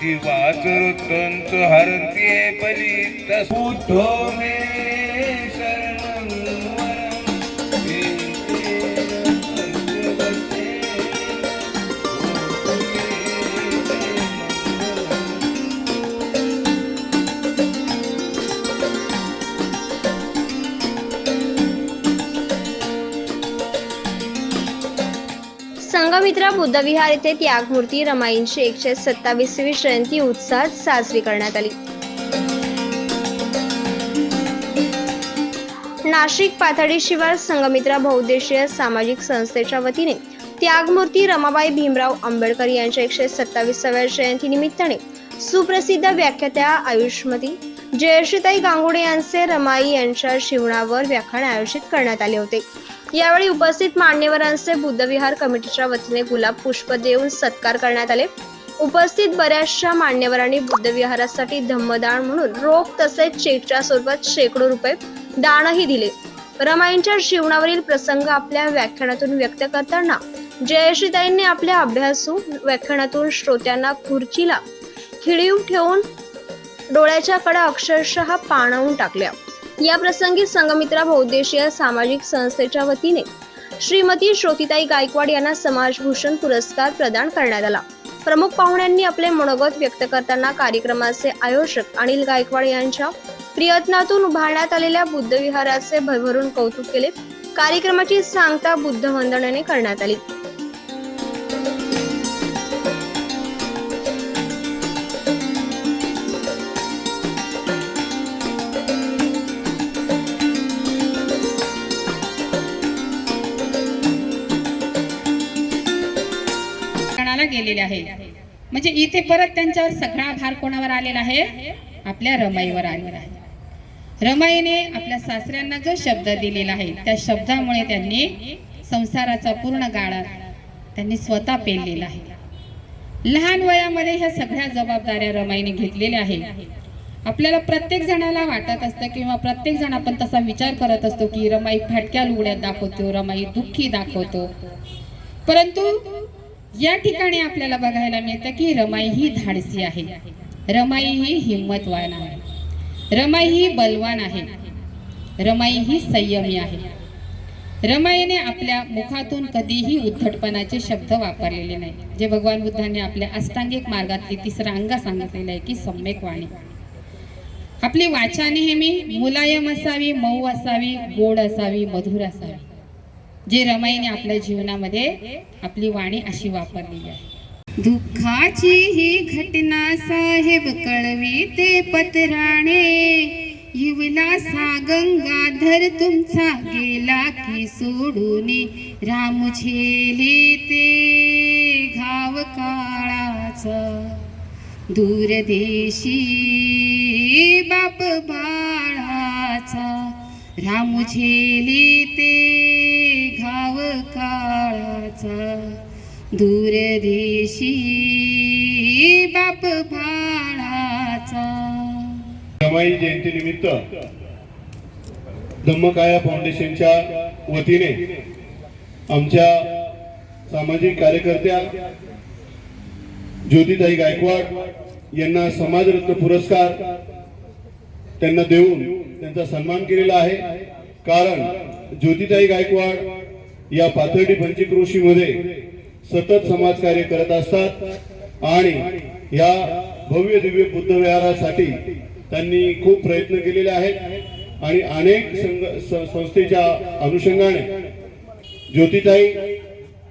दिवाचरुतंच हरते बली बुद्धो मे संघमित्रा बुद्धविहार येथे त्यागमूर्ती रमाईंची एकशे सत्तावीसवी जयंती उत्साहात साजरी करण्यात आली. नाशिक पाथडी शिवार संघमित्रा बहुद्देशीय सामाजिक संस्थेच्या वतीने त्यागमूर्ती रमाबाई भीमराव आंबेडकर यांच्या एकशे सत्तावीसाव्या जयंती निमित्ताने सुप्रसिद्ध व्याख्यात्या आयुष्मती जयश्रीताई गांगुडे यांचे रमाई यांच्या जीवनावर व्याख्यान आयोजित करण्यात आले होते. यावेळी उपस्थित मान्यवरांचे बुद्धविहार कमिटीच्या वतीने गुलाब पुष्प देऊन सत्कार करण्यात आले. उपस्थित बऱ्याचशा मान्यवरांनी बुद्धविहारासाठी धम्मदान म्हणून रोख तसेच चेकच्या स्वरूपात शेकडो रुपये दानही दिले. रमाईंच्या जीवनावरील प्रसंग आपल्या व्याख्यानातून व्यक्त करताना जयश्रीताईंनी आपल्या अभ्यासू व्याख्यानातून श्रोत्यांना खुर्चीला खिळीव ठेवून डोळ्याच्या कडा अक्षरशः पाणावून टाकल्या. या प्रसंगी संगमित्रा बहुद्देशीय सामाजिक संस्थेच्या वतीने श्रीमती श्रोतिताई गायकवाड यांना समाजभूषण पुरस्कार प्रदान करण्यात आला. प्रमुख पाहुण्यांनी आपले मनोगत व्यक्त करताना कार्यक्रमाचे आयोजक अनिल गायकवाड यांच्या प्रयत्नातून उभारण्यात आलेल्या बुद्धविहाराचे भरभरून कौतुक केले. कार्यक्रमाची सांगता बुद्ध वंदनेने करण्यात आली. ठिकाणाला गेलेले आहे. म्हणजे इथे परत त्यांच्यावर सगळा भार कोणावर आलेला आहे? आपल्या रमाईवर आलेला आहे. रमाईने आपल्या सासऱ्यांना जो शब्द दिलेला आहे त्या शब्दामुळे त्यांनी संसाराचा पूर्ण गाळा त्यांनी स्वतः पेललेला आहे. लहान वयामध्ये ह्या सगळ्या जबाबदाऱ्या रमाईने घेतलेल्या आहे आपल्याला प्रत्येक जणाला वाटत असतं किंवा प्रत्येक जण आपण तसा विचार करत असतो की रमाई फाटक्या लुगड्यात दाखवतो रमाई दुःखी दाखवतो. परंतु या ठिकाणी आपल्याला बघायला मिळतं की रमाई ही धाडसी आहे. रमाई ही हिंमतवान आहे. रमाई ही बलवान आहे. रमाई ही संयमी आहे. रमाईने आपल्या मुखातून कधीही उद्धटपणाचे शब्द वापरलेले नाही. जे भगवान बुद्धांनी आपल्या अष्टांगिक मार्गातली तिसरा अंग सांगितलेलं आहे की सम्यक वाणी. आपली वाचा नेहमी मुलायम असावी मऊ असावी गोड असावी मधुर असावी. जे रमाईने आपल्या जीवनामध्ये आपली वाणी अशी वापरलेली आहे. दुःखाची ही घटना साहेब कळवी ते पत्राणे. युवला गंगाधर तुमचा गेला की सोडून राम झेले ते घाव काळाचा. दूरदेशी बाप बाळाचा राम झेले ते काळाचा दूरदेशी बाप बाळाचा. रमाई जयंतीनिमित्त धम्मकाया फाउंडेशनच्या वतीने आमच्या सामाजिक कार्यकर्त्या ज्योतिताई गायकवाड यांना समाजरत्न पुरस्कार त्यांना देऊन त्यांचा सन्मान केलेला आहे. कारण ज्योतिताई गायकवाड या पाथर्डी पंचक्रोशीमध्ये सतत समाजकार्य करत असतात आणि या भव्य दिव्य बुद्ध विहारासाठी त्यांनी खूप प्रयत्न केलेले आहेत आणि अनेक संघ संस्थेच्या अनुषंगाने ज्योतिताई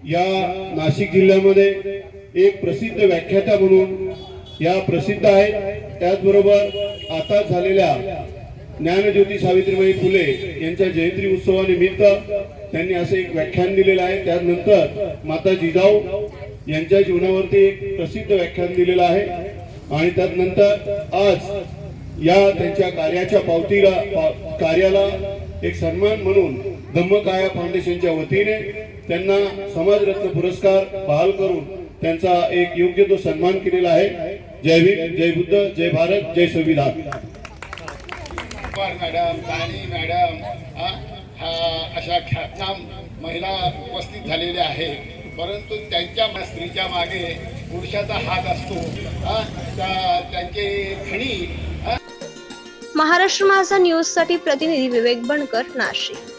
या नाशिक जिल्ह्यामध्ये एक प्रसिद्ध व्याख्याता म्हणून या प्रसिद्ध आहेत. त्याचबरोबर आता झालेल्या ज्ञानज्योती सावित्रीबाई फुले यांच्या जयंती उत्सवानिमित्त त्यांनी असं एक व्याख्यान दिलेलं आहे. त्यानंतर माता जिजाऊ यांच्या जीवनावरती एक प्रसिद्ध व्याख्यान दिलेलं आहे. आणि त्यानंतर आज या त्यांच्या कार्याच्या पावतीला पा- कार्याला एक सन्मान म्हणून धम्मकाया फाउंडेशनच्या वतीने त्यांना समाजरत्न पुरस्कार बहाल करून त्यांचा एक योग्य तो सन्मान केलेला आहे. जय भीम जय बुद्ध जय भारत जय संविधान. पवार मॅडम दानी मॅडम हा? अशा ख्यातनाम महिला उपस्थित झालेल्या आहेत. परंतु त्यांच्या स्त्रीच्या मागे पुरुषाचा हात असतो. त्यांचे खणी महाराष्ट्र माझा न्यूजसाठी प्रतिनिधी विवेक बनकर नाशिक.